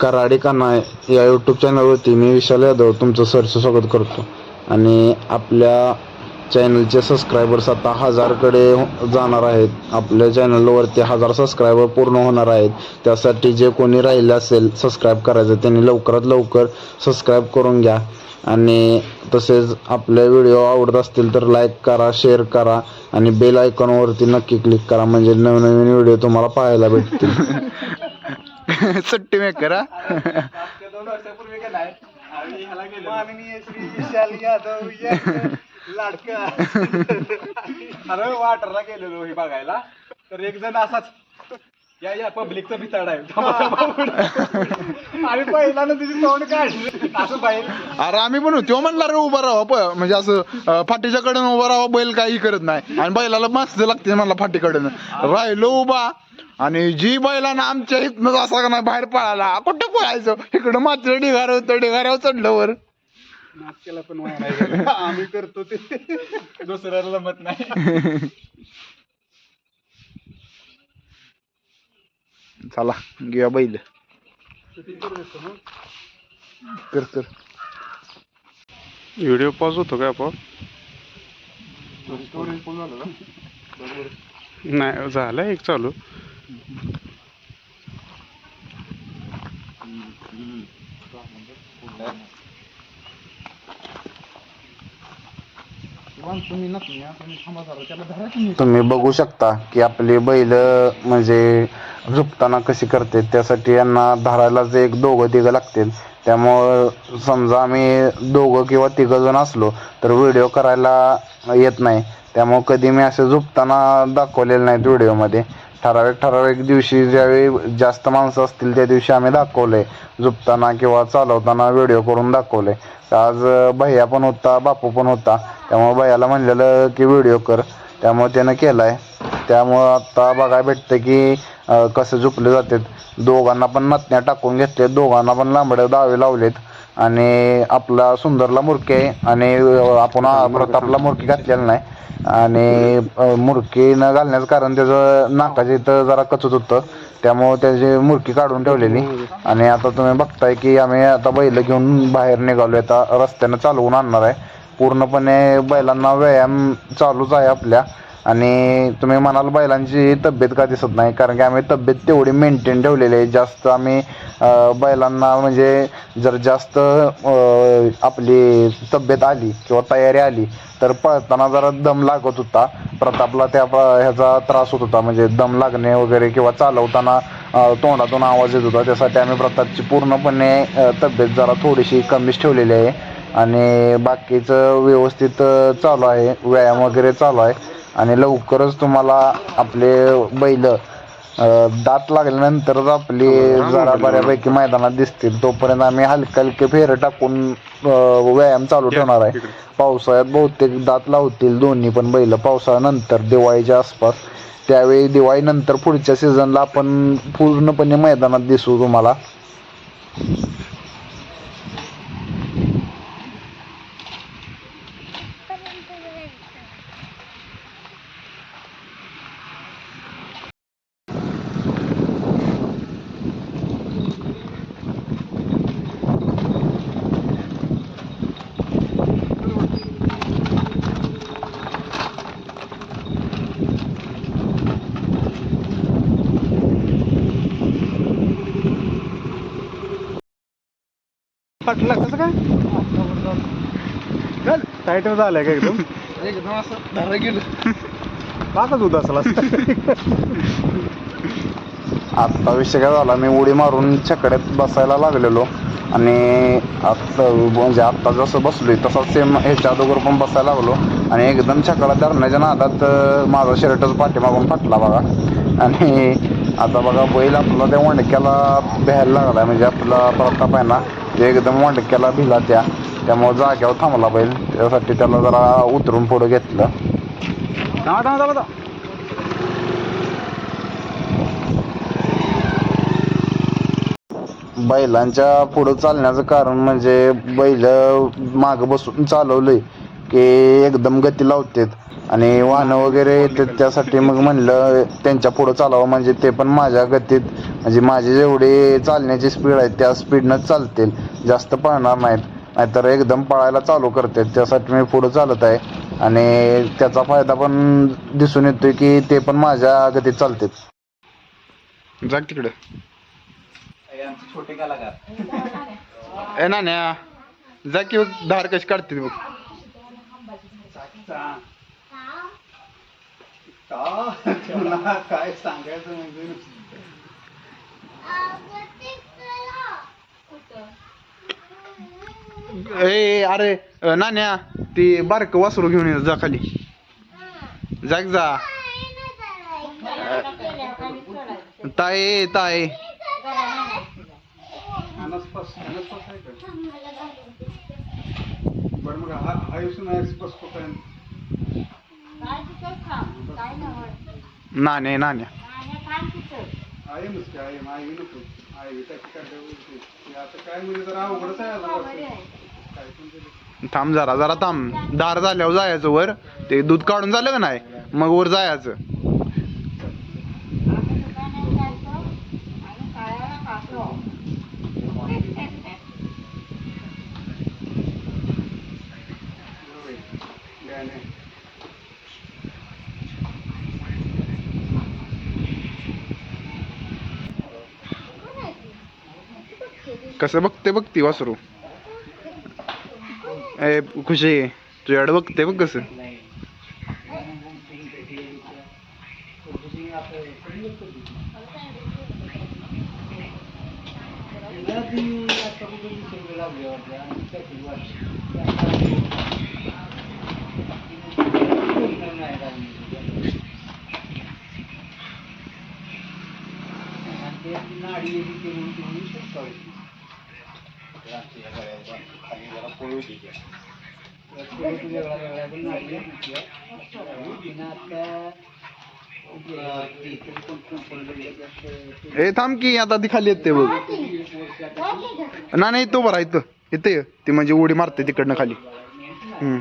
कराडे कान्हा या यूट्यूब चॅनलवरती मी विशाल यादव तुमचं सरचं स्वागत करतो. आणि आपल्या चॅनलचे सबस्क्रायबर्स आता हजारकडे जाणार आहेत. आपल्या चॅनलवरती हजार सबस्क्रायबर पूर्ण होणार आहेत. त्यासाठी जे कोणी राहिले असेल सबस्क्राईब करायचं त्यांनी लवकरात लवकर सबस्क्राईब करून घ्या. आणि तसेच आपले व्हिडिओ आवडत असतील तर लाईक करा शेअर करा आणि बेल आयकॉनवरती नक्की क्लिक करा. म्हणजे नवनवीन व्हिडिओ तुम्हाला पाहायला भेटतील. सुट्टी मेकर हा? मागच्या दोन वर्षापूर्वी का नाही आम्ही ह्याला गेलो माननीय श्री विशाल यादव यांचं लाडका अरे वाटरला गेलेलो हे बघायला. तर एक जण असाच. या या पब्लिकचा आहे. आणि पहिल्यानं तिची तोंड असं बाहेर. अरे आम्ही पण होतो. म्हणला रे उभा राहा प- म्हणजे असं अं, फाटीच्या कडेनं उभा राहा बैल काही करत नाही. आणि बैलाला मस्त लागते म्हणला फाटीकडनं. राहिलो उभा. आणि जी बैलानं आमच्या इथनं असा का नाही बाहेर पळाला कुठं पळायचं? इकडं मात्र ढिगार होतं ढिगाऱ्यावर चढलं वर. पण वाया नाही गेलं. आम्ही करतो ते. दुसऱ्याला जमत नाही. चला घेऊया बैल. कर कर. व्हिडिओ पॉज होतो का आपण? नाही झालं एक चालू. तुम्ही बघू शकता की आपली बैल म्हणजे झुपताना कशी करते त्यासाठी यांना धरायलाच एक दोघं तिघं लागतील. त्यामुळं समजा आम्ही दोघं किंवा तिघं जण असलो तर व्हिडिओ करायला येत नाही. त्यामुळं कधी मी असं झुपताना दाखवलेलं नाहीत व्हिडिओमध्ये. ठराविक ठराविक दिवशी ज्यावेळी जास्त माणसं असतील त्या दिवशी आम्ही दाखवले. झुपताना किंवा चालवताना व्हिडिओ करून दाखवले. आज भैया पण होता बापू पण होता. त्यामुळे भैयाला म्हणलेलं की व्हिडिओ कर. त्यामुळे त्यानं केलाय. त्यामुळं आता बघायला भेटतं की कसं झुपले जातात. दोघांना पण नथण्या टाकून घेतले दोघांना पण लांबड्या दावे लावलेत. आणि आपला सुंदरला मुरके आहे आणि आपण प्रतापला मुरकी घातलेला नाही. आणि मुरकी न घालण्याचं कारण त्याचं नाकाचे इथं जरा कचत होतं. त्यामुळं त्याची मुरकी काढून ठेवलेली. आणि आता तुम्ही बघताय की आम्ही आता बैल घेऊन बाहेर निघालो आता रस्त्यानं चालवून आणणार आहे. पूर्णपणे बैलांना व्यायाम चालूच आहे आपल्या. आणि तुम्ही म्हणाल बैलांची तब्येत का दिसत नाही कारण की आम्ही तब्येत तेवढी मेंटेन ठेवलेली आहे. जास्त आम्ही बैलांना म्हणजे जर जास्त आपली तब्येत आली किंवा तयारी आली तर पळताना जरा दम लागत होता. प्रतापला त्या प- ह्याचा त्रास होत होता. म्हणजे दम लागणे वगैरे किंवा चालवताना तोंडातून आवाज येत होता. त्यासाठी आम्ही प्रतापची पूर्णपणे तब्येत जरा थोडीशी कमीच ठेवलेली आहे. आणि बाकीचं व्यवस्थित चालू आहे. व्यायाम वगैरे चालू आहे. आणि लवकरच तुम्हाला आपले बैल दात लागल्यानंतरच आपली जरा बऱ्यापैकी मैदानात दिसतील. तोपर्यंत आम्ही हलके हलके फेर टाकून व्यायाम चालू ठेवणार आहे. पावसाळ्यात बहुतेक दात लावतील दोन्ही पण बैल. पावसाळ्यानंतर दिवाळीच्या आसपास. त्यावेळी दिवाळीनंतर पुढच्या सीझनला आपण पूर्णपणे मैदानात दिसू तुम्हाला. पटलं कसं काय? चल टाईट झालंय का एकदम? एकदम असं धरलं गेलं पाकच होत असला आत्ता विषय काय झाला मी उडी मारून छकड्यात बसायला लागलेलो आणि आत्ता म्हणजे आत्ता जसं बसलोय तसा सेम ह्याच्या अगोदर पण बसायला लागलो. आणि एकदम छकडा धरण्याच्या नादात माझा शर्टच पाठीमागून फाटला बघा. आणि आता बघा बैल आपला त्या वंडक्याला भ्यायला लागला म्हणजे आपला प्रताप आहे ना एकदम वंडक्याला भिला त्या त्यामुळे जाग्यावर थांबला बैल. त्यासाठी त्याला जरा उतरून पुढे घेतलं. बैलांच्या पुढं चालण्याचं कारण म्हणजे बैल मागं बसून चालवलंय. की एकदम गती लावतात. आणि वाहनं वगैरे येतात त्यासाठी मग म्हणलं त्यांच्या पुढं चालावं. म्हणजे ते पण माझ्या गतीत म्हणजे माझी जेवढी चालण्याची स्पीड आहे त्या स्पीडनंच चालतील. जास्त पळणार नाहीत. नाहीतर एकदम पळायला चालू करतात. त्यासाठी मी पुढं चालत आहे. आणि त्याचा फायदा पण दिसून येतोय की ते पण माझ्या गतीत चालतात जा तिकडे. छोटे कलाकार ए नाण्या. जा की धार कशी काढतील बघ. तुला काय सांगायचं म्हणजे? ए अरे अ, नाण्या ती बारक वासरू घेऊन ये जा खाली. जाग जा. ताय ताय अनस्पष्ट अनस्पष्ट आहे का बरं मग हा आयुष्य नाही स्पष्ट काय नाण्या नाण्या. आहे नसते आहे आई नको. आई त्याची काय ठेवायची? ते आता काय म्हणजे जरा अवघडच आहे आता वर्षी. काय पण ते. थांब जरा जरा थांब. दार झाल्यावर जायचं वर. ते दूध काढून झालं का नाही? मग वर जायचं काय नाही. कसं बघते बघ ती वासरू. ए खुशी तुझ्याकडे बघते बघ कसं. नाडी येते म्हणून थांब की, आता ती खाली येते बघ ना नाही तो बरा इथं ये. ती म्हणजे उडी मारते तिकडनं खाली हम्म.